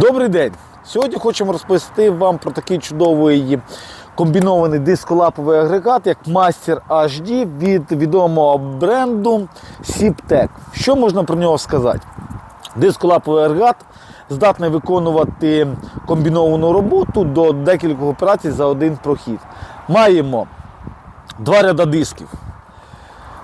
Добрий день! Сьогодні хочемо розповісти вам про такий чудовий комбінований дисколаповий агрегат, як Master HD від відомого бренду Siptec. Що можна про нього сказати? Дисколаповий агрегат здатний виконувати комбіновану роботу до декількох операцій за один прохід. Маємо два ряда дисків.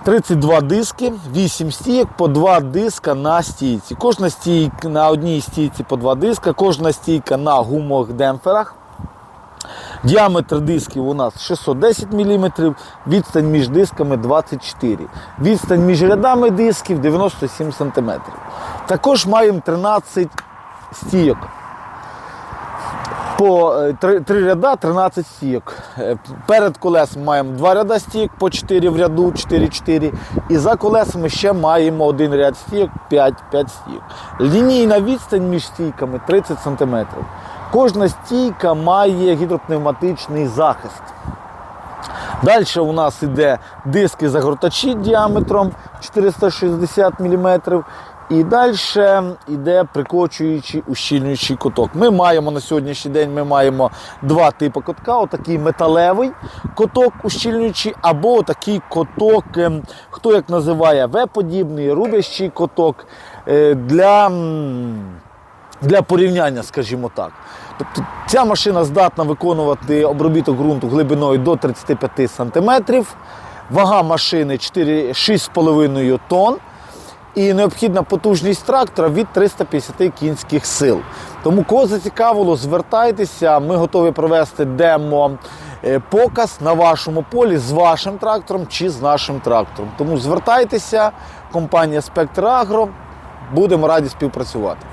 32 диски, 8 стійок по 2 диска на стійці. Кожна стійка на одній стійці по 2 диска, кожна стійка на гумових демпферах. Діаметр дисків у нас 610 мм, відстань між дисками 24 Відстань між рядами дисків 97 см. Також маємо 13 стійок. По е, три, три ряда 13 стійок. Е, Перед колесом маємо два ряда стійок по 4 в ряду, 4-4. І за колесами ще маємо один ряд стійок, 5, 5 стійок. Лінійна відстань між стійками 30 см. Кожна стійка має гідропневматичний захист. Далі у нас йде диски загортачі діаметром 460 мм. І далі йде прикочуючий ущільнюючий куток. Ми маємо на сьогоднішній день ми маємо два типи котка: отакий металевий коток ущільнюючий, або такий коток, ем, хто як називає В-подібний, рубящий коток е, для. для порівняння, скажімо так. Тобто ця машина здатна виконувати обробіток ґрунту глибиною до 35 см, вага машини 4 6,5 тонн і необхідна потужність трактора від 350 кінських сил. Тому кого зацікавило, звертайтеся, ми готові провести демо. е, Показ на вашому полі з вашим трактором чи з нашим трактором. Тому звертайтеся, компанія Спектр Агро, будемо раді співпрацювати.